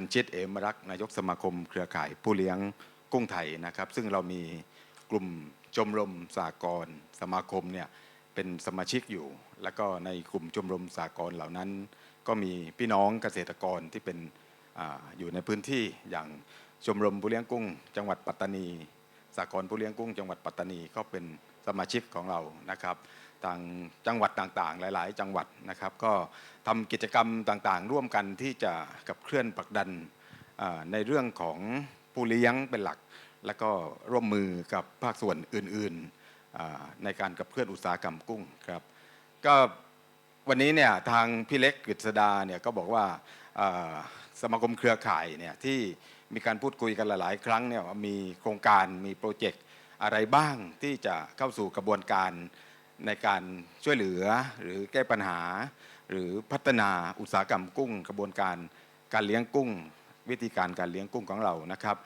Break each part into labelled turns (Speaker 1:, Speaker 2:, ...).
Speaker 1: คันชิตเอมรักนายกสมาคม เครือข่ายผู้เลี้ยงกุ้งไทยนะครับ ซึ่งเรามีกลุ่มชมรมสากลสมาคมเนี่ยเป็นสมาชิกอยู่ แล้วก็ในกลุ่มชมรมสากลเหล่านั้น ก็มีพี่น้องเกษตรกรที่เป็นออยู่ในพื้นที่อย่างชมรมผู้เลี้ยงกุ้ง จังหวัดปัตตานีสากลผู้เลี้ยงกุ้ง จังหวัดปัตตานีก็เป็นสมาชิกของเรานะครับ ต่างจังหวัดต่างๆ หลาย ๆ จังหวัดนะครับ ก็ทำกิจกรรมต่างๆ ร่วมกันที่จะกับเคลื่อนผลักดันในเรื่องของผู้เลี้ยงเป็นหลัก แล้วก็ร่วมมือกับภาคส่วนอื่นๆในการกับเคลื่อนอุตสาหกรรมกุ้งครับ ก็วันนี้เนี่ยทางพี่เล็กกฤษดาเนี่ยก็บอกว่าสมาคมเครือข่ายเนี่ยที่มีการพูดคุยกันหลาย ๆ ครั้งเนี่ยมีโครงการมีโปรเจกต์อะไรบ้างที่จะเข้าสู่กระบวนการ ในการช่วยเหลือหรือแก้ปัญหา หรือพัฒนาอุตสาหกรรมกุ้ง กระบวนการการเลี้ยงกุ้ง วิธีการการเลี้ยงกุ้งของเรานะครับ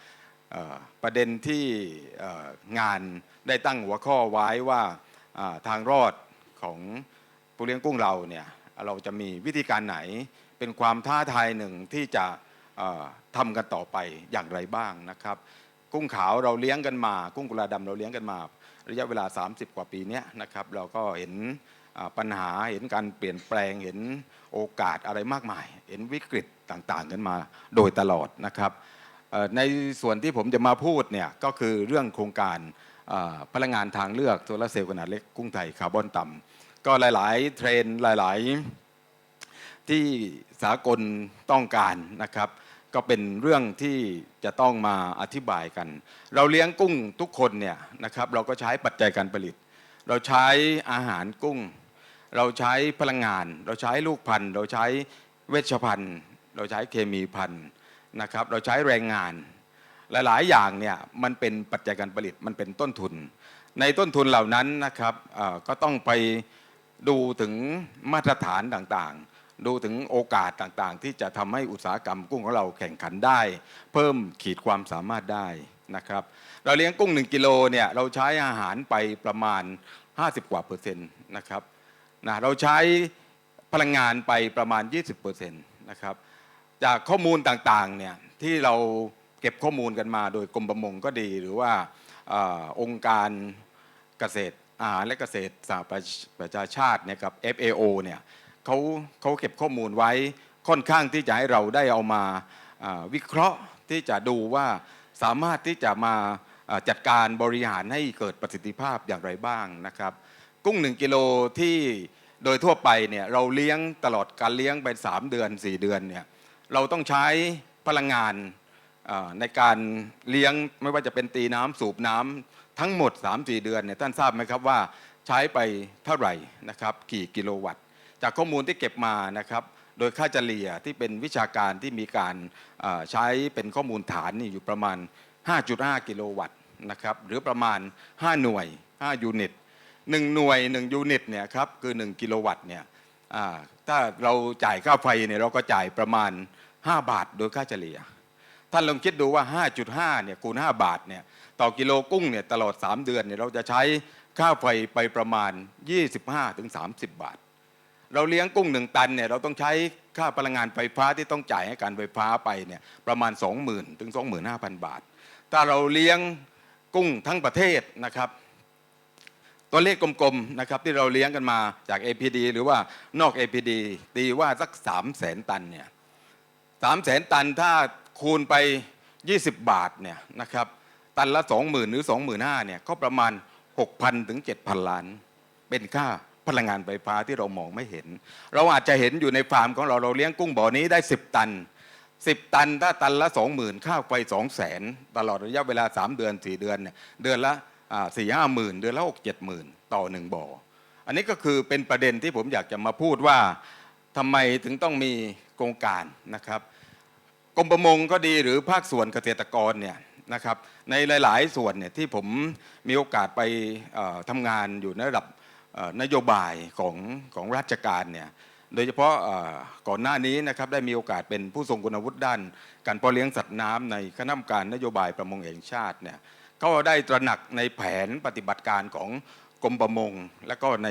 Speaker 1: ประเด็นที่งานได้ตั้งหัวข้อไว้ว่าทางรอดของผู้เลี้ยงกุ้งเราเนี่ยเราจะมีวิธีการไหนเป็นความท้าทายหนึ่งที่จะเอ่อทำกันต่อไปอย่างไรบ้างนะครับ กุ้งขาวเราเลี้ยงกันมา กุ้งกุลาดำเราเลี้ยงกันมา ระยะเวลา 30 กว่าปีนี้นะครับเราก็เห็นปัญหาเห็นการเปลี่ยนแปลงเห็นโอกาสอะไรมากมาย เห็นวิกฤตต่างๆกันมาโดยตลอดนะครับในส่วนที่ผมจะมาพูดเนี่ยก็คือเรื่องโครงการพลังงานทางเลือกโซลาร์เซลล์ขนาดเล็กกุ้งไทยคาร์บอนต่ำก็หลายๆ เทรนหลาย ๆ ที่สากลต้องการนะครับ ก็เป็นเรื่องที่จะต้องมาอธิบายกัน เราเลี้ยงกุ้งทุกคนเนี่ยนะครับเราก็ใช้ปัจจัยการผลิต เราใช้อาหารกุ้ง เราใช้พลังงาน เราใช้ลูกพันธุ์ เราใช้เวชภัณฑ์เราใช้เคมีพันธุ์นะครับเราใช้แรงงานหลายๆอย่างเนี่ยมันเป็นปัจจัยการผลิตมันเป็นต้นทุน ในต้นทุนเหล่านั้นนะครับก็ต้องไปดูถึงมาตรฐานต่างๆ ดูถึงโอกาสต่างๆ ที่จะทำให้อุตสาหกรรมกุ้งของเราแข่งขันได้ เพิ่มขีดความสามารถได้นะครับเราเลี้ยงกุ้ง 1 กิโลเนี่ยเราใช้อาหารไปประมาณ 50 กว่าเปอร์เซ็นต์นะครับนะเราใช้พลังงานไปประมาณ 20เปอร์เซ็นต์นะครับจากข้อมูลต่างๆเนี่ยที่เราเก็บข้อมูลกันมาโดยกรมประมงก็ดี หรือว่าอองค์การเกษตรอาหารและเกษตรสหประชประชาชาติเนี่ยครับ FAO เนี่ย เขาเขาเก็บข้อมูลไว้ค่อนข้างที่จะให้เราได้เอามาวิเคราะห์ที่จะดูว่าสามารถที่จะมาจัดการบริหารให้เกิดประสิทธิภาพอย่างไรบ้างนะครับ กุ้ง 1 กิโลที่โดยทั่วไปเนี่ยเราเลี้ยงตลอดการเลี้ยงไป 3 เดือน 4 เดือนเนี่ยเราต้องใช้พลังงานในการเลี้ยงไม่ว่าจะเป็นตีน้ำสูบน้ำทั้งหมด 3-4 เดือนเนี่ยท่านทราบไหมครับว่าใช้ไปเท่าไหร่นะครับกี่กิโลวัตต จากข้อมูลที่เก็บมานะครับ โดยค่าเฉลี่ยที่เป็นวิชาการที่มีการใช้เป็นข้อมูลฐานนี่อยู่ประมาณ 5.5 กิโลวัตต์นะครับหรือประมาณ 5 หน่วย 5 ยูนิตหนึ่งหน่วยหนึ่งยูนิตเนี่ยครับคือ 1 กิโลวัตต์เนี่ยถ้าเราจ่ายค่าไฟเนี่ยเราก็จ่ายประมาณ 5 บาทโดยค่าเฉลี่ย ท่านลองคิดดูว่า 5.5 เนี่ยคูณ 5 บาทเนี่ยต่อกิโลกุ้งเนี่ยตลอด 3 เดือนเนี่ยเราจะใช้ค่าไฟไปประมาณ 25-30 บาท เราเลี้ยงกุ้งหนึ่งตันเนี่ยเราต้องใช้ค่าพลังงานไฟฟ้าที่ต้องจ่ายให้การไฟฟ้าไปเนี่ยประมาณ 20,000 ถึง 25,000 บาท ถ้าเราเลี้ยงกุ้งทั้งประเทศนะครับ ตัวเลขกลมๆนะครับที่เราเลี้ยงกันมาจาก APD หรือว่านอก APD ตีว่าสัก 3 0 0แสนตันเนี่ยสามแสนตันถ้าคูณไป 20 บาทเนี่ยนะครับตันละ 20,000 หรือ 25,000เนี่ยก็ประมาณ 6,000 ถึง 7,000 ล้าน เป็นค่า พลังงานไฟฟ้าที่เรามองไม่เห็น เราอาจจะเห็นอยู่ในฟาร์มของเราเราเลี้ยงกุ้งบ่อนี้ได้ 10 ตัน 10 ตันถ้าตันละ 20,000ค่าไฟ2 0 0แสนตลอดระยะเวลา 3 เดือน 4 เดือนเนี่ยเดือนละสี่ห้าหมื่นเดือนละหกเจ็ดหมื่นต่อหนึ่งบ่อ อันนี้ก็คือเป็นประเด็นที่ผมอยากจะมาพูดว่าทำไมถึงต้องมีโครงการนะครับกรมประมงก็ดีหรือภาคส่วนเกษตรกรเนี่ยนะครับในหลาย ๆ ส่วนเนี่ยที่ผมมีโอกาสไปเอ่อทำงานอยู่ในระดับ นโยบายของของราชการเนี่ยโดยเฉพาะก่อนหน้านี้นะครับได้มีโอกาสเป็นผู้ทรงคุณวุฒิด้าน การเพาะเลี้ยงสัตว์น้ำในคณะกรรมการนโยบายประมงแห่งชาติเนี่ยก็ได้ตระหนักในแผนปฏิบัติการของกรมประมง และก็ใน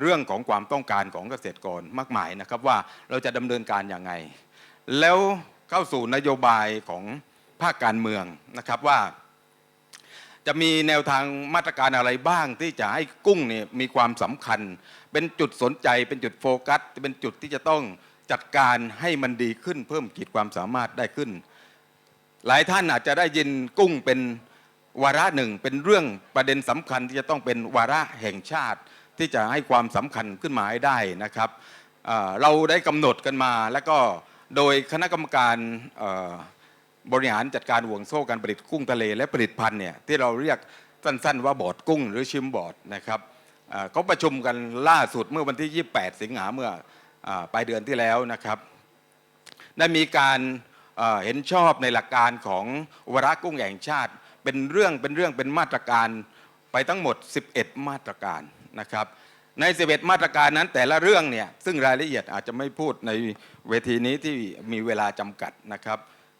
Speaker 1: เรื่องของความต้องการของเกษตรกรมากมายนะครับว่าเราจะดำเนินการอย่างไง แล้วเข้าสู่นโยบายของภาคการเมืองนะครับว่า จะมีแนวทางมาตรการอะไรบ้างที่จะให้กุ้งเนี่ยมีความสำคัญ เป็นจุดสนใจเป็นจุดโฟกัส เป็นจุดที่จะต้องจัดการให้มันดีขึ้น เพิ่มขีดความสามารถได้ขึ้น หลายท่านอาจจะได้ยินกุ้งเป็นวาระหนึ่ง เป็นเรื่องประเด็นสำคัญที่จะต้องเป็นวาระแห่งชาติ ที่จะให้ความสำคัญขึ้นมาให้ได้นะครับเอ่อเราได้กำหนดกันมา แล้วก็โดยคณะกรรมการเอ่อ บริหารจัดการห่วงโซ่การผลิตกุ้งทะเลและผลิตพันธุ์เนี่ยที่เราเรียกสั้นๆ ว่าบอร์ดกุ้งหรือชิมบอร์ดนะครับเขาประชุมกันล่าสุดเมื่อวันที่ 28 สิงหาเมื่ออปลายเดือนที่แล้วนะครับได้มีการเอ่อเห็นชอบในหลักการของวาระกุ้งแห่งชาติ เป็นเรื่องเป็นเรื่องเป็นมาตรการไปทั้งหมด 11 มาตรการนะครับใน 11 มาตรการนั้นแต่ละเรื่องเนี่ยซึ่งรายละเอียดอาจจะไม่พูดในเวทีนี้ที่มีเวลาจำกัดนะครับ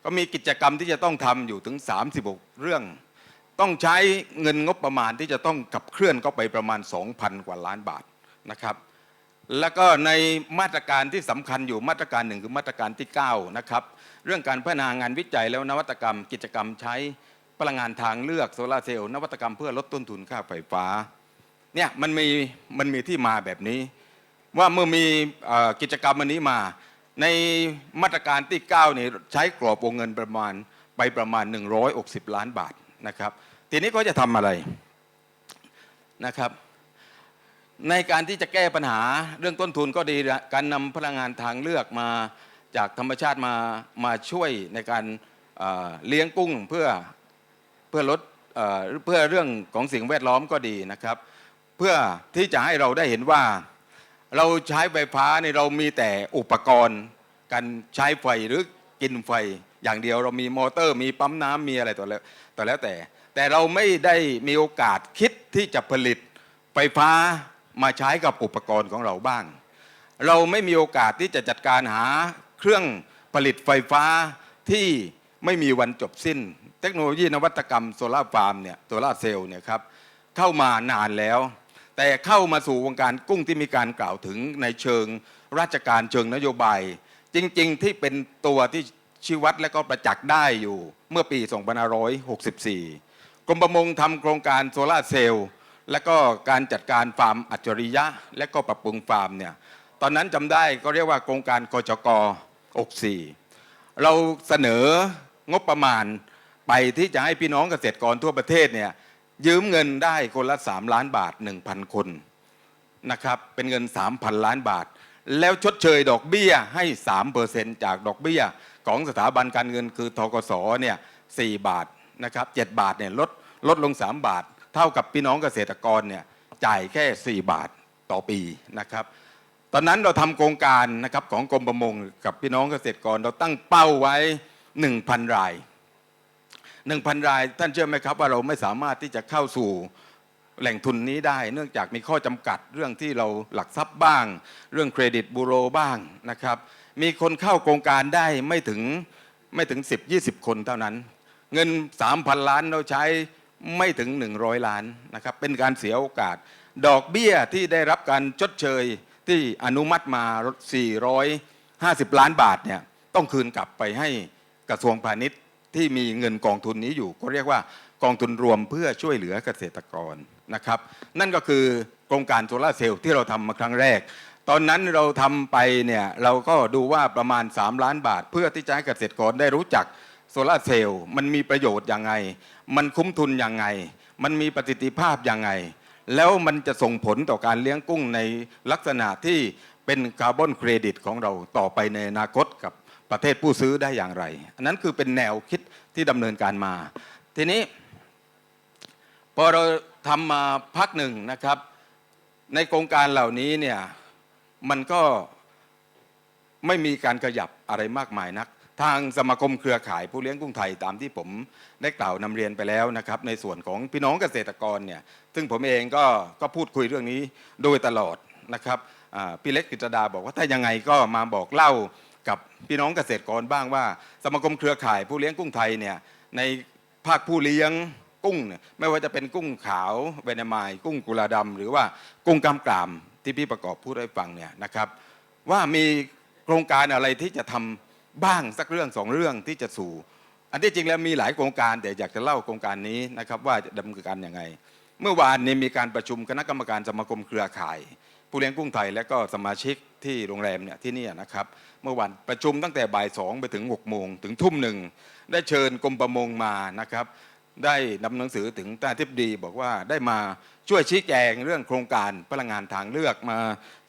Speaker 1: ก็มีกิจกรรมที่จะต้องทำอยู่ถึง 36 เรื่อง ต้องใช้เงินงบประมาณที่จะต้องขับเคลื่อนเข้าไปประมาณ 2,000 กว่าล้านบาทนะครับแล้วก็ในมาตรการที่สำคัญอยู่มาตรการหนึ่งคือมาตรการที่9นะครับเรื่องการพัฒนางานวิจัยแล้วนวัตกรรม กิจกรรมใช้พลังงานทางเลือกโซลาร์เซลล์นวัตกรรมเพื่อลดต้นทุนค่าไฟฟ้าเนี่ยมันมีมันมีที่มาแบบนี้ ว่าเมื่อมีกิจกรรมอันนี้มา ในมาตรการที่9นี่ใช้กรอบวงเงินประมาณไปประมาณ 160 ล้านบาทนะครับ ทีนี้ก็จะทำอะไรนะครับ ในการที่จะแก้ปัญหาเรื่องต้นทุนก็ดีการนำพลังงานทางเลือกมาจากธรรมชาติมามาช่วยในการเอ่อเลี้ยงกุ้งเพื่อเพื่อลดเอเพื่อเรื่องของสิ่งแวดล้อมก็ดีนะครับ เพื่อที่จะให้เราได้เห็นว่า เราใช้ไฟฟ้าในเรามีแต่อุปกรณ์ การใช้ไฟหรือกินไฟอย่างเดียวเรามีมอเตอร์ มีปั๊มน้ำมีอะไรต่อแล้วต่อแล้วแต่ แต่เราไม่ได้มีโอกาสคิดที่จะผลิตไฟฟ้ามาใช้กับอุปกรณ์ของเราบ้าง เราไม่มีโอกาสที่จะจัดการหาเครื่องผลิตไฟฟ้าที่ไม่มีวันจบสิ้น เทคโนโลยีนวัตกรรมโซลาร์ฟาร์มเนี่ยโซลาร์เซลล์เนี่ยครับเข้ามานานแล้ว แต่เข้ามาสู่วงการกุ้งที่มีการกล่าวถึงในเชิงราชการเชิงนโยบาย จริง ๆ ที่เป็นตัวที่ชี้วัดและก็ประจักษ์ได้อยู่เมื่อปี 2564 กรมประมงทำโครงการโซลาร์เซลล์และก็การจัดการฟาร์มอัจฉริยะ และก็ปรับปรุงฟาร์มเนี่ยตอนนั้นจำได้ก็เรียกว่าโครงการกจก64 เราเสนองบประมาณไปที่จะให้พี่น้องเกษตรกรทั่วประเทศเนี่ย ยืมเงินได้คนละ3ล้านบาท1,000คนนะครับเป็นเงิน3,000ล้านบาท แล้วชดเชยดอกเบี้ยให้3%จากดอกเบี้ยของสถาบันการเงินคือทกสเนี่ย4บาทนะครับ7บาทเนี่ยลดลดลง3บาท เท่ากับพี่น้องเกษตรกรเนี่ยจ่ายแค่4บาทต่อปีนะครับตอนนั้นเราทำโครงการนะครับของกรมประมงกับพี่น้องเกษตรกรเราตั้งเป้าไว้ 1,000 ราย 1,000ราย ท่านเชื่อไหมครับว่าเราไม่สามารถที่จะเข้าสู่แหล่งทุนนี้ได้ เนื่องจากมีข้อจำกัดเรื่องที่เราหลักทรัพย์บ้าง เรื่องเครดิตบูโรบ้างนะครับ มีคนเข้าโครงการได้ไม่ถึงไม่ถึง 10-20 คนเท่านั้น เงิน 3,000 ล้านเราใช้ไม่ถึง 100 ล้านนะครับเป็นการเสียโอกาส ดอกเบี้ยที่ได้รับการชดเชยที่อนุมัติมา 450 ล้านบาทเนี่ยต้องคืนกลับไปให้กระทรวงพาณิชย์ ที่มีเงินกองทุนนี้อยู่ ก็เรียกว่ากองทุนรวมเพื่อช่วยเหลือเกษตรกรนะครับ นั่นก็คือโครงการโซลาร์เซลล์ที่เราทำมาครั้งแรก ตอนนั้นเราทำไปเนี่ยเราก็ดูว่าประมาณ 3 ล้านบาท เพื่อที่จะให้เกษตรกรได้รู้จักโซลาร์เซลล์มันมีประโยชน์ยังไง มันคุ้มทุนยังไง มันมีประสิทธิภาพยังไง แล้วมันจะส่งผลต่อการเลี้ยงกุ้งในลักษณะที่เป็นคาร์บอนเครดิตของเราต่อไปในอนาคตกับ ประเทศผู้ซื้อได้อย่างไร อันนั้นคือเป็นแนวคิดที่ดำเนินการมา ทีนี้ พอเราทำมาพักหนึ่งนะครับ ในโครงการเหล่านี้เนี่ยมันก็ไม่มีการขยับอะไรมากมายนัก ทางสมาคมเครือข่ายผู้เลี้ยงกุ้งไทยตามที่ผมได้กล่าวนำเรียนไปแล้วนะครับ ในส่วนของพี่น้องเกษตรกรเนี่ยซึ่งผมเองก็ก็พูดคุยเรื่องนี้โดยตลอดนะครับพี่เล็กกิจดาบอกว่าถ้ายังไงก็มาบอกเล่า กับพี่น้องเกษตรกรบ้างว่า สมาคมเครือข่ายผู้เลี้ยงกุ้งไทยเนี่ยในภาคผู้เลี้ยงกุ้งเนี่ยไม่ว่าจะเป็นกุ้งขาวเวนามายกุ้งกุลาดำหรือว่ากุ้งกำกรามที่พี่ประกอบพูดให้ฟังเนี่ยนะครับ ว่ามีโครงการอะไรที่จะทำบ้างสักเรื่องสองเรื่องที่จะสู่ อันที่จริงแล้วมีหลายโครงการแต่อยากจะเล่าโครงการนี้นะครับว่าจะดำเนินการยังไง เมื่อวานนี้มีการประชุมคณะกรรมการสมาคมเครือข่าย ผู้เลี้ยงกุ้งไทยและก็สมาชิกที่โรงแรมเนี่ยที่นี่นะครับ มื่อวันประชุมตั้งแต่บ่ายสองไปถึง6กโมงถึงทุ่มหนึ่งได้เชิญกรมประมงมานะครับ ได้นำหนังสือถึงท่านอธิบดี บอกว่าได้มาช่วยชี้แจงเรื่องโครงการพลังงานทางเลือกมา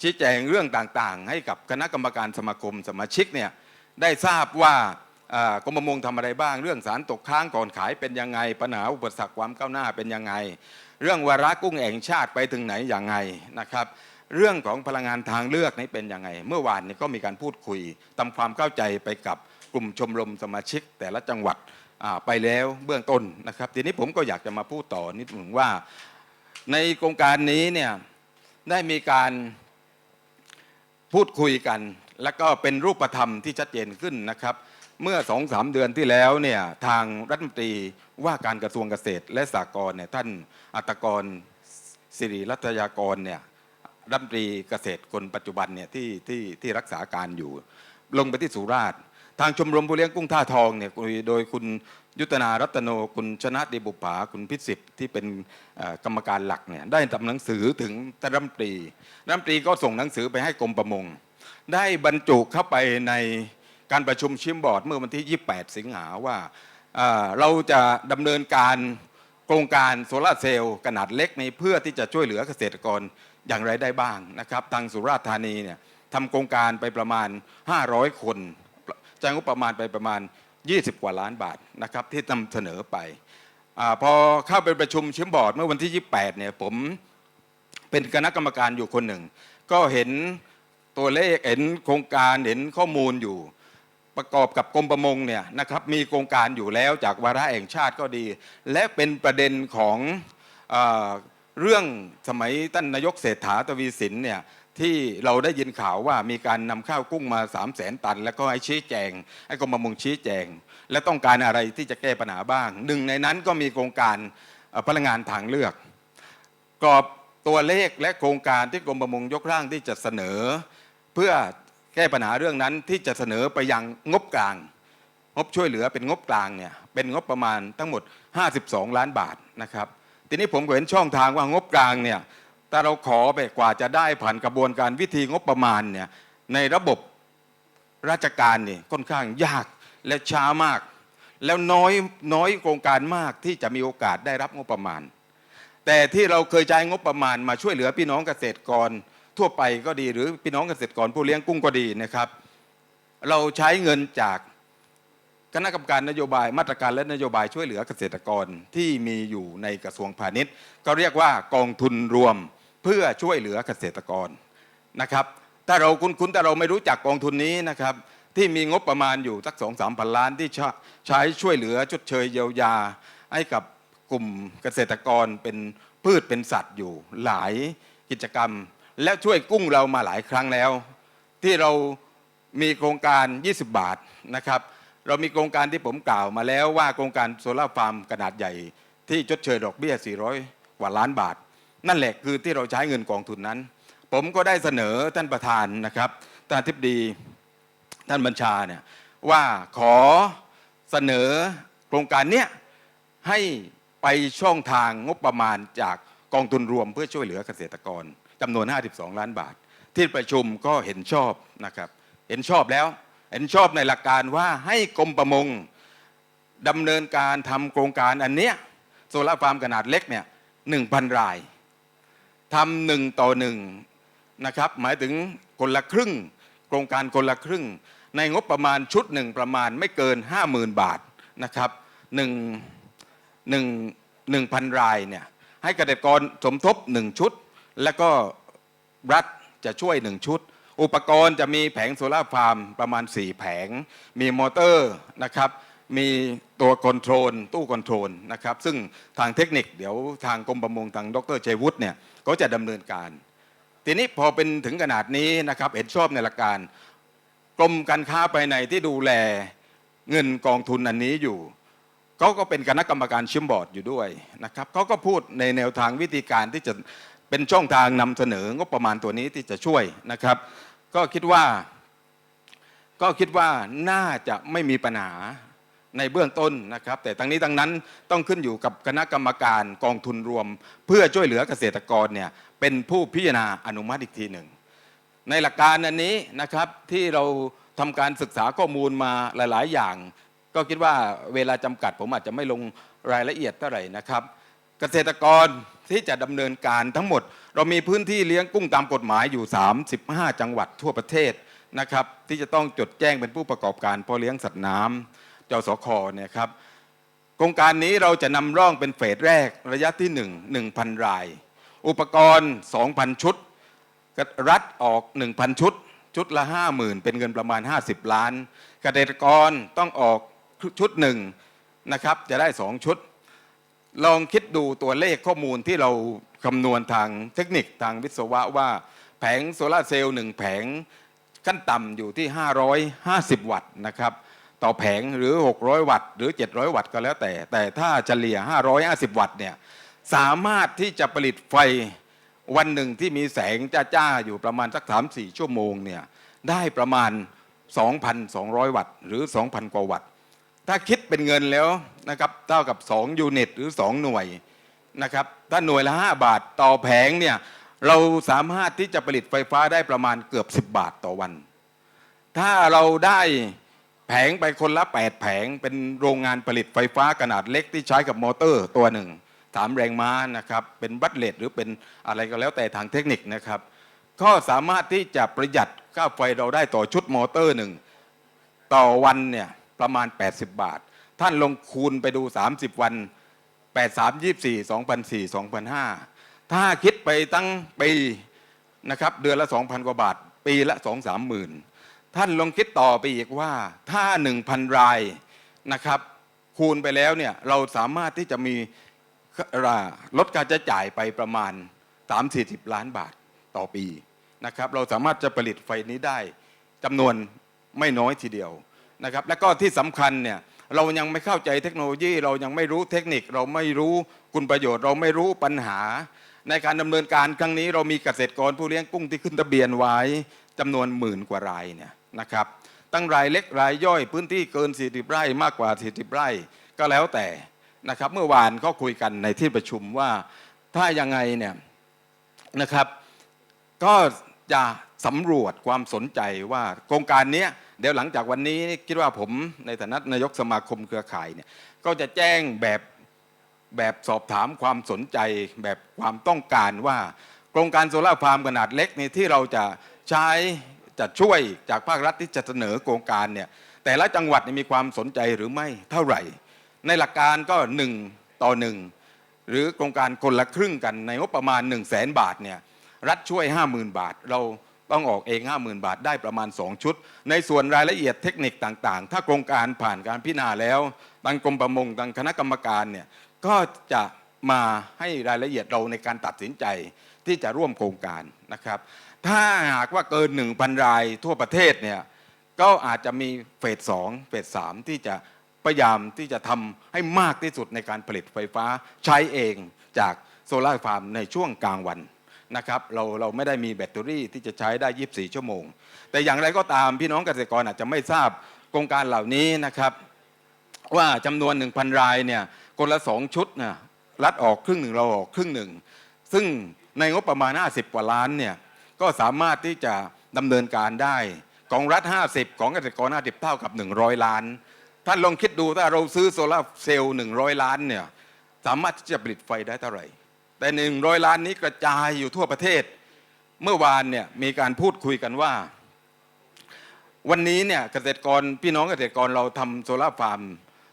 Speaker 1: ชี้แจงเรื่องต่างๆ ให้กับคณะกรรมการสมาคมสมาชิกเนี่ยได้ทราบว่ากรมประมงทำอะไรบ้าง เรื่องสารตกค้างก่อนขายเป็นยังไง ปัญหาอุปสรรคความก้าวหน้าเป็นยังไง เรื่องวาระกุ้งแห่งชาติไปถึงไหนอย่างไงนะครับ เรื่องของพลังงานทางเลือกนี้เป็นยังไง เมื่อวานนี้ก็มีการพูดคุยทำความเข้าใจไปกับกลุ่มชมรมสมาชิกแต่ละจังหวัดไปแล้วเบื้องต้นนะครับ ทีนี้ผมก็อยากจะมาพูดต่อนิดหนึ่งว่า ในโครงการนี้เนี่ยได้มีการพูดคุยกัน แล้วก็เป็นรูปธรรมที่ชัดเจนขึ้นนะครับ เมื่อสองสามเดือนที่แล้วเนี่ยทางรัฐมนตรีว่าการกระทรวงเกษตร และสหกรณ์เนี่ยท่านอัตกรสิริรัตยากรเนี่ย รัฐมนตรีเกษตรคนปัจจุบันเนี่ยที่ที่ที่รักษาการอยู่ ลงไปที่สุราษฎร์ทางชมรมผู้เลี้ยงกุ้งท่าทองเนี่ยโดยคุณยุทธนารัตโนคุณชนะเดบุปผาคุณพิสิทธิ์ที่เป็นกรรมการหลักเนี่ยได้ทำหนังสือถึงท่รัฐมนตรีรัฐมนตรีก็ส่งหนังสือไปให้กรมประมง ได้บรรจุเข้าไปในการประชุมชิมบอร์ดเมื่อวันที่ 28 สิงหาว่าเอ่อเราจะดำเนินการโครงการโซลาร์เซลล์ขนาดเล็กในเพื่อที่จะช่วยเหลือเกษตรกร อย่างไรได้บ้างนะครับทางสุราษฎร์ธานีเนี่ยทำโครงการไปประมาณ 500 คนจ้างงบประมาณไปประมาณ 20 กว่าล้านบาทนะครับที่นำเสนอไปอพอเข้าไปประชุมชิมบอร์ดเมื่อวันที่ 28 เนี่ยผมเป็นคณะกรรมการอยู่คนหนึ่ง ก็เห็นตัวเลขเห็นโครงการเห็นข้อมูลอยู่ประกอบกับกรมประมงเนี่ยนะครับมีโครงการอยู่แล้วจากวาระแห่งชาติก็ดี และเป็นประเด็นของอ เรื่องสมัยท่านนายกเศรษฐาทวีสินเนี่ยที่เราได้ยินข่าวว่ามีการนำข้าวกุ้งมา 3 0 0แสนตัน แล้วก็ให้ชี้แจง ให้กรมประมงชี้แจง และต้องการอะไรที่จะแก้ปัญหาบ้าง หนึ่งในนั้นก็มีโครงการพลังงานทางเลือก กรอบตัวเลขและโครงการที่กรมประมงยกร่างที่จะเสนอ เพื่อแก้ปัญหาเรื่องนั้นที่จะเสนอไปยังงบกลาง งบช่วยเหลือเป็นงบกลางเนี่ยเป็นงบประมาณทั้งหมด 52 ล้านบาทนะครับ ทีนี้ผมก็เห็นช่องทางว่างบกลางเนี่ยแต่เราขอไปกว่าจะได้ผ่านกระบวนการวิธีงบประมาณเนี่ยในระบบราชการนี่ค่อนข้างยากและช้ามาก แล้วน้อยน้อยโครงการมากที่จะมีโอกาสได้รับงบประมาณ แต่ที่เราเคยใช้งบประมาณมาช่วยเหลือพี่น้องเกษตรกรทั่วไปก็ดี หรือพี่น้องเกษตรกรผู้เลี้ยงกุ้งก็ดีนะครับ เราใช้เงินจาก คณะกรรมการนโยบายมาตรการและนโยบายช่วยเหลือเกษตรกรที่มีอยู่ในกระทรวงพาณิชย์ ก็เรียกว่ากองทุนรวมเพื่อช่วยเหลือเกษตรกรนะครับถ้าเราคุ้นๆแต่เราไม่รู้จักกองทุนนี้นะครับ ที่มีงบประมาณอยู่สักสองสามพันล้านที่ใช้ใช้ช่วยเหลือชดเชยเยียวยา ให้กับกลุ่มเกษตรกรเป็นพืชเป็นสัตว์อยู่หลายกิจกรรม และช่วยกุ้งเรามาหลายครั้งแล้ว ที่เรามีโครงการ 20 บาทนะครับ เรามีโครงการที่ผมกล่าวมาแล้วว่าโครงการโซลาร์ฟาร์มขนาดใหญ่ ที่ชดเชยดอกเบี้ย 400 กว่าล้านบาท นั่นแหละคือที่เราใช้เงินกองทุนนั้น ผมก็ได้เสนอท่านประธานนะครับท่านทิบดีท่านบัญชาเนี่ยว่าขอเสนอโครงการเนี้ยให้ไปช่องทางงบประมาณจากกองทุนรวมเพื่อช่วยเหลือเกษตรกรจำนวน 52 ล้านบาท ที่ประชุมก็เห็นชอบนะครับ เห็นชอบแล้ว เห็นชอบในหลักการว่าให้กรมประมงดำเนินการทำโครงการอันเนี้ยโซลาร์ฟาร์มขนาดเล็กเนี่ยหนึ่งพันรายทำหนึ่งต่อหนึ่งนะครับหมายถึงคนละครึ่ง โครงการคนละครึ่ง ในงบประมาณชุดหนึ่งประมาณไม่เกิน 50,000 บาทนะครับหนึ่งหนึ่งหนึ่งพันรายเนี่ยให้เกษตรกรสมทบหนึ่งชุด แล้วก็รัฐจะช่วยหนึ่งชุด อุปกรณ์จะมีแผงโซลาร์ฟาร์มประมาณ 4 แผง มีมอเตอร์นะครับมีตัวคอนโทรลตู้คอนโทรลนะครับซึ่งทางเทคนิคเดี๋ยวทางกรมประมงทางดรชัยวุฒิเนี่ยก็จะดำเนินการ ทีนี้พอเป็นถึงขนาดนี้นะครับเห็นชอบในหลักการกรมการค้าภายในที่ดูแลเงินกองทุนอันนี้อยู่เขาก็เป็นคณะกรรมการชิมบอร์ดอยู่ด้วยนะครับเขาก็พูดในแนวทางวิธีการที่จะเป็นช่องทางนำเสนองบประมาณตัวนี้ที่จะช่วยนะครับ ก็คิดว่า ก็คิดว่าน่าจะไม่มีปัญหาในเบื้องต้นนะครับ แต่ทั้งนี้ทั้งนั้นต้องขึ้นอยู่กับคณะกรรมการกองทุนรวม เพื่อช่วยเหลือเกษตรกรเนี่ยเป็นผู้พิจารณาอนุมัติอีกทีหนึ่ง ในหลักการอันนี้นะครับที่เราทำการศึกษาข้อมูลมาหลาย ๆ อย่าง ก็คิดว่าเวลาจำกัดผมอาจจะไม่ลงรายละเอียดเท่าไหร่นะครับ เกษตรกร ที่จะดำเนินการทั้งหมด เรามีพื้นที่เลี้ยงกุ้งตามกฎหมายอยู่ 35 จังหวัดทั่วประเทศนะครับ ที่จะต้องจดแจ้งเป็นผู้ประกอบการเพาะเลี้ยงสัตว์น้ำจสคเนี่ยครับโครงการนี้เราจะนำร่องเป็นเฟสแรกระยะที่ 1 1,000 ราย อุปกรณ์ 2,000 ชุดรัฐออก 1,000 ชุด ชุดละ 50,000 เป็นเงินประมาณ 50 ล้าน เกษตรกรต้องออกชุดหนึ่งนะครับจะได้ 2 ชุด ลองคิดดูตัวเลขข้อมูลที่เราคำนวณทางเทคนิคทางวิศวะว่า แผงโซลาเซลล์หนึ่งแผงขั้นต่ำอยู่ที่ 550 วัตต์นะครับต่อแผงหรือ 600 วัตต์หรือ 700 วัตต์ก็แล้วแต่ แต่ถ้าเฉลี่ย 550 วัตต์เนี่ยสามารถที่จะผลิตไฟวันหนึ่งที่มีแสงจ้าๆ อยู่ประมาณสัก 3-4 ชั่วโมงเนี่ยได้ประมาณ 2,200 วัตต์หรือ 2,000 กว่าวัตต์ ถ้าคิดเป็นเงินแล้วนะครับเท่ากับ 2 ยูนิต หรือ 2 หน่วยนะครับถ้าหน่วยละ 5 บาทต่อแผงเนี่ยเราสามารถที่จะผลิตไฟฟ้าได้ประมาณเกือบ 10 บาทต่อวัน ถ้าเราได้แผงไปคนละ 8 แผงเป็นโรงงานผลิตไฟฟ้าขนาดเล็กที่ใช้กับมอเตอร์ตัวหนึ่งสามแรงม้านะครับเป็นบัตเลตหรือเป็นอะไรก็แล้วแต่ทางเทคนิคนะครับ ก็สามารถที่จะประหยัดค่าไฟเราได้ต่อชุดมอเตอร์หนึ่งต่อวันเนี่ย ประมาณ 80 บาท ท่านลงคูณไปดู 30 วัน 8 3 24 2,004 2,005 ถ้าคิดไปตั้งปีนะครับเดือนละ 2,000 กว่าบาท ปีละ 2 3หมื่นท่านลองคิดต่อไปอีกว่าถ้า 1,000 รายนะครับคูณไปแล้วเนี่ยเราสามารถที่จะมีลดการใช้จ่ายไปประมาณ 3-40 ล้านบาทต่อปีนะครับเราสามารถจะผลิตไฟนี้ได้จำนวนไม่น้อยทีเดียว นะครับและก็ที่สำคัญเนี่ยเรายังไม่เข้าใจเทคโนโลยี เรายังไม่รู้เทคนิคเราไม่รู้คุณประโยชน์ เราไม่รู้ปัญหา ในการดำเนินการครั้งนี้เรามีเกษตรกรผู้เลี้ยงกุ้งที่ขึ้นทะเบียนไว้จำนวนหมื่นกว่ารายเนี่ยนะครับตั้งรายเล็กรายย่อยพื้นที่เกิน 40 ไร่มากกว่า 40 ไร่ก็แล้วแต่นะครับเมื่อวานก็คุยกันในที่ประชุมว่าถ้ายังไงเนี่ยนะครับ ก็จะสำรวจความสนใจว่าโครงการนี้ เดี๋ยวหลังจากวันนี้คิดว่าผมในฐานะนายกสมาคมเครือข่ายเนี่ยก็จะแจ้งแบบแบบสอบถามความสนใจแบบความต้องการว่าโครงการโซลาร์ฟาร์มขนาดเล็กนี่ที่เราจะใช้จะช่วยจากภาครัฐที่จะเสนอโครงการเนี่ยแต่ละจังหวัดมีความสนใจหรือไม่เท่าไหร่ ในหลักการก็หนึ่งต่อหนึ่งหรือโครงการคนละครึ่งกันในงบประมาณ 1 0 0 0 0แสนบาทเนี่ยรัฐช่วย 50,000 บาท เรา ต้องออกเอง 50,000 บาทได้ประมาณ 2 ชุด ในส่วนรายละเอียดเทคนิคต่างๆ ถ้าโครงการผ่านการพิจารณาแล้วทางกรมประมงทางคณะกรรมการเนี่ยก็จะมาให้รายละเอียดเราในการตัดสินใจที่จะร่วมโครงการนะครับ ถ้าหากว่าเกิน 1,000 รายทั่วประเทศเนี่ยก็อาจจะมีเฟสสองเฟสสามที่จะพยายามที่จะทำให้มากที่สุดในการผลิตไฟฟ้าใช้เองจากโซลาร์ฟาร์มในช่วงกลางวัน นะครับเราเราไม่ได้มีแบตเตอรี่ที่จะใช้ได้ 24 ชั่วโมง แต่อย่างไรก็ตามพี่น้องเกษตรกรอาจจะไม่ทราบโครงการเหล่านี้นะครับ ว่าจำนวน 1,000 รายเนี่ยคนละสองชุดนะรัฐออกครึ่งหนึ่งเราออกครึ่งหนึ่งซึ่งในงบประมาณ 50 กว่าล้านเนี่ยก็สามารถที่จะดำเนินการได้ของรัฐ 50 ของเกษตรกร50เท่ากับ 100 ล้าน ท่านลองคิดดูถ้าเราซื้อโซลาร์เซลล์100 ล้านเนี่ยสามารถที่จะผลิตไฟได้เท่าไหร่ แต่100ล้านนี้กระจายอยู่ทั่วประเทศ เมื่อวานเนี่ยมีการพูดคุยกันว่า วันนี้เนี่ยเกษตรกรพี่น้องเกษตรกรเราทำโซลาร์ฟาร์ม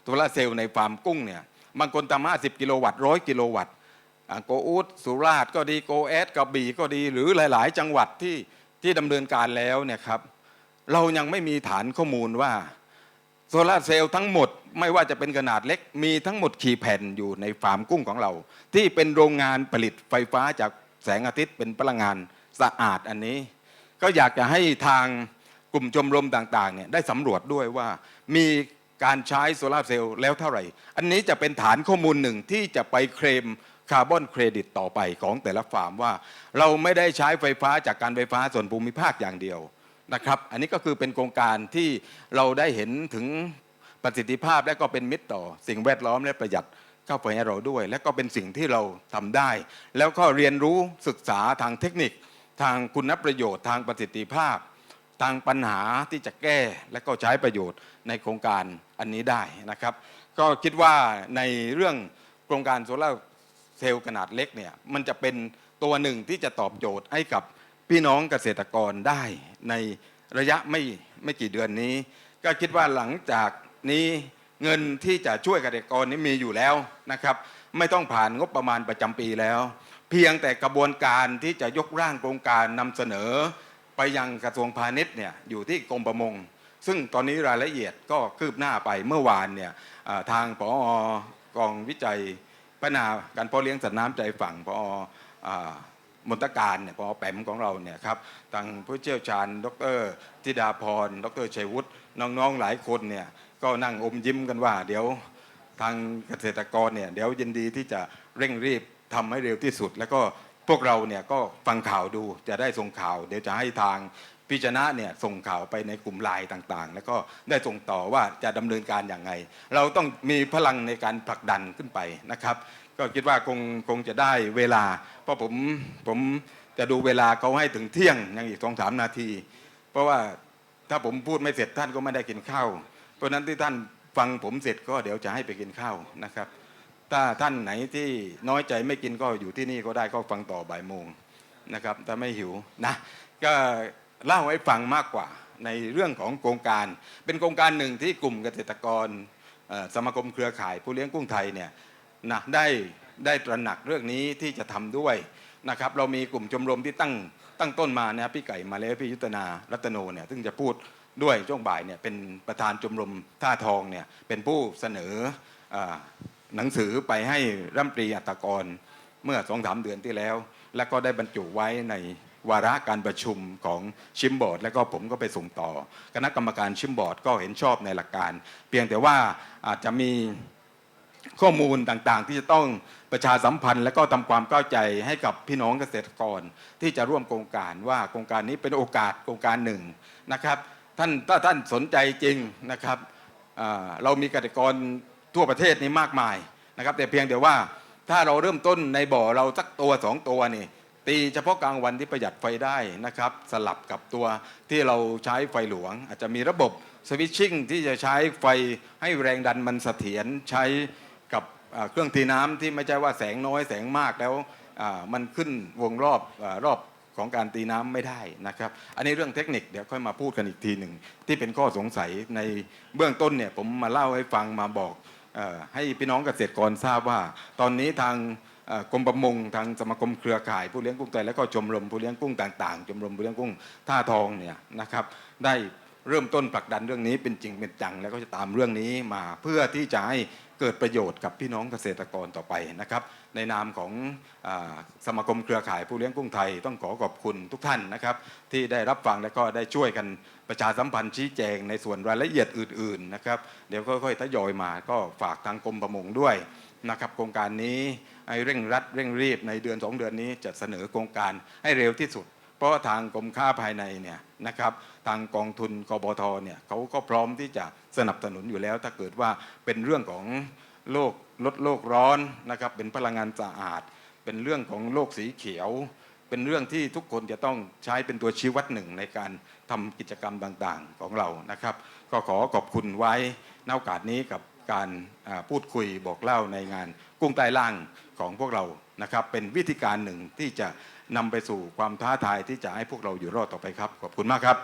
Speaker 1: โซลาร์เซลล์ในฟาร์มกุ้งเนี่ยบางคนทำ50กิโลวัตต์ร้อยกิโลวัตต์โกอูดสุราษฎร์ก็ดีโกแอดกระบี่ก็ดีหรือหลาย ๆ จังหวัดที่ที่ดำเนินการแล้วเนี่ยครับเรายังไม่มีฐานข้อมูลว่า โซลาร์เซลล์ทั้งหมดไม่ว่าจะเป็นขนาดเล็ก มีทั้งหมดกี่แผ่นอยู่ในฟาร์มกุ้งของเรา ที่เป็นโรงงานผลิตไฟฟ้าจากแสงอาทิตย์เป็นพลังงานสะอาดอันนี้ ก็อยากจะให้ทางกลุ่มชมรมต่างๆเนี่ยได้สำรวจด้วยว่ามีการใช้โซลาร์เซลล์แล้วเท่าไหร่ อันนี้จะเป็นฐานข้อมูลหนึ่งที่จะไปเคลมคาร์บอนเครดิตต่อไปของแต่ละฟาร์มว่า เราไม่ได้ใช้ไฟฟ้าจากการไฟฟ้าส่วนภูมิภาคอย่างเดียว นะครับ อันนี้ก็คือเป็นโครงการที่เราได้เห็นถึงประสิทธิภาพและก็เป็นมิตรต่อสิ่งแวดล้อมและประหยัดเข้าไปให้เราด้วย และก็เป็นสิ่งที่เราทำได้ แล้วก็เรียนรู้ศึกษาทางเทคนิค ทางคุณประโยชน์ทางประสิทธิภาพ ทางปัญหาที่จะแก้และก็ใช้ประโยชน์ในโครงการอันนี้ได้นะครับ ก็คิดว่าในเรื่องโครงการโซลาร์เซลล์ขนาดเล็กเนี่ยมันจะเป็นตัวหนึ่งที่จะตอบโจทย์ให้กับ พี่น้องเกษตรกรได้ในระยะไม่ไม่กี่เดือนนี้ ก็คิดว่าหลังจากนี้เงินที่จะช่วยเกษตรกรนี้มีอยู่แล้วนะครับ ไม่ต้องผ่านงบประมาณประจำปีแล้ว เพียงแต่กระบวนการที่จะยกร่างโครงการนำเสนอ ไปยังกระทรวงพาณิชย์เนี่ยอยู่ที่กรมประมง ซึ่งตอนนี้รายละเอียดก็คืบหน้าไปเมื่อวานเนี่ยทางปอกองวิจัยพัฒนาการเพาะเลี้ยงสัตว์น้ำใจฝั่งปออ มนตการเนี่ยปอแปมของเราเนี่ยครับทางผู้เชี่ยวชาญ ดรธิดาพร ดรชัยวุฒิน้องๆหลายคนเนี่ยก็นั่งอมยิ้มกันว่า เดี๋ยวทางเกษตรกรเนี่ยเดี๋ยวยินดีที่จะเร่งรีบทำให้เร็วที่สุด แล้วก็พวกเราเนี่ยก็ฟังข่าวดูจะได้ส่งข่าว เดี๋ยวจะให้ทางพิจนะเนี่ยส่งข่าวไปในกลุ่มไลน์ต่างๆ แล้วก็ได้ส่งต่อว่าจะดำเนินการอย่างไง เราต้องมีพลังในการผลักดันขึ้นไปนะครับ ก็คิดว่าคงคงจะได้เวลา เพราะผมผมจะดูเวลาเขาให้ถึงเที่ยงยังอีกสองสามนาที เพราะว่าถ้าผมพูดไม่เสร็จท่านก็ไม่ได้กินข้าว เพราะนั้นที่ท่านฟังผมเสร็จก็เดี๋ยวจะให้ไปกินข้าวนะครับ ถ้าท่านไหนที่น้อยใจไม่กินก็อยู่ที่นี่ก็ได้ก็ฟังต่อบ่ายโมงนะครับถ้าไม่หิวนะก็เล่าให้ฟังมากกว่าในเรื่องของโครงการ เป็นโครงการหนึ่งที่กลุ่มเกษตรกรสมาคมเครือข่ายผู้เลี้ยงกุ้งไทยเนี่ยนะได้ ได้ตระหนักเรื่องนี้ที่จะทำด้วยนะครับเรามีกลุ่มชมรมที่ตั้งตั้งต้นมาเนี่ยพี่ไก่มาแล้วพี่ยุทธนารัตโนเนี่ยซึ่งจะพูดด้วยช่วงบ่ายเนี่ยเป็นประธานชมรมท่าทองเนี่ยเป็นผู้เสนออหนังสือไปให้รัมนตรีอัตกรเมื่อสองสามเดือนที่แล้ว แล้วก็ได้บรรจุไว้ในวาระการประชุมของชิมบอร์ด แล้วก็ผมก็ไปส่งต่อ คณะกรรมการชิมบอร์ดก็เห็นชอบในหลักการ เพียงแต่ว่าอาจจะมี ข้อมูลต่างๆ ที่จะต้องประชาสัมพันธ์ และก็ทำความเข้าใจให้กับพี่น้องเกษตรกร ที่จะร่วมโครงการว่าโครงการนี้เป็นโอกาสโครงการหนึ่งนะครับท่านถ้าท่านสนใจจริงนะครับเรามีเกษตรกรทั่วประเทศนี้มากมายนะครับแต่เพียงแต่ว่าถ้าเราเริ่มต้นในบ่อเราสักตัวสองตัวนี่ตีเฉพาะกลางวันที่ประหยัดไฟได้นะครับ สลับกับตัวที่เราใช้ไฟหลวง อาจจะมีระบบสวิตชิ่งที่จะใช้ไฟให้แรงดันมันเสถียรใช้ กับเครื่องตีน้ำที่ไม่ใช่ว่าแสงน้อยแสงมากแล้วมันขึ้นวงรอบอรอบของการตีน้ำไม่ได้นะครับ อันนี้เรื่องเทคนิคเดี๋ยวค่อยมาพูดกันอีกทีหนึ่งที่เป็นข้อสงสัยในเบื้องต้นเนี่ยผมมาเล่าให้ฟังมาบอกอให้พี่น้องเกษตรกรทราบว่า ตอนนี้ทางกรมประมงทางสมาคมเครือข่ายผู้เลี้ยงกุ้งไทยแล้วก็ชมรมผู้เลี้ยงกุ้งต่างๆชมรมผู้เลี้ยงกุ้งท่าทองเนี่ยนะครับได้ เริ่มต้นผลักดันเรื่องนี้เป็นจริงเป็นจัง แล้วก็จะตามเรื่องนี้มาเพื่อที่จะให้เกิดประโยชน์กับพี่น้องเกษตรกรต่อไปนะครับ ในนามของอสมาคมเครือข่ายผู้เลี้ยงกุ้งไทย ต้องขอขอบคุณทุกท่านนะครับ ที่ได้รับฟังและก็ได้ช่วยกันประชาสัมพันธ์ชี้แจงในส่วนรายละเอียดอื่นๆนะครับเดี๋ยวค่อยๆทยอยมาก็ฝากทางกรมประมงด้วยนะครับโครงการนี้ให้เร่งรัดเร่งรีบในเดือน 2 เดือนนี้จะเสนอโครงการให้เร็วที่สุด เพราะทางกรมค้าภายในเนี่ยนะครับ ทางกองทุนกบทเนี่ยเขาก็พร้อมที่จะสนับสนุนอยู่แล้ว ถ้าเกิดว่าเป็นเรื่องของโลกลดโลกร้อนนะครับเป็นพลังงานสะอาด เป็นเรื่องของโลกสีเขียว เป็นเรื่องที่ทุกคนจะต้องใช้เป็นตัวชี้วัดหนึ่งในการทำกิจกรรมต่างๆของเรานะครับ ก็ขอขอบคุณไว้ในโอกาสนี้กับการพูดคุยบอกเล่าในงานกุ้งใต้ล่างของพวกเรานะครับ เป็นวิธีการหนึ่งที่จะนำไปสู่ความท้าทายที่จะให้พวกเราอยู่รอดต่อไปครับ ขอบคุณมากครับ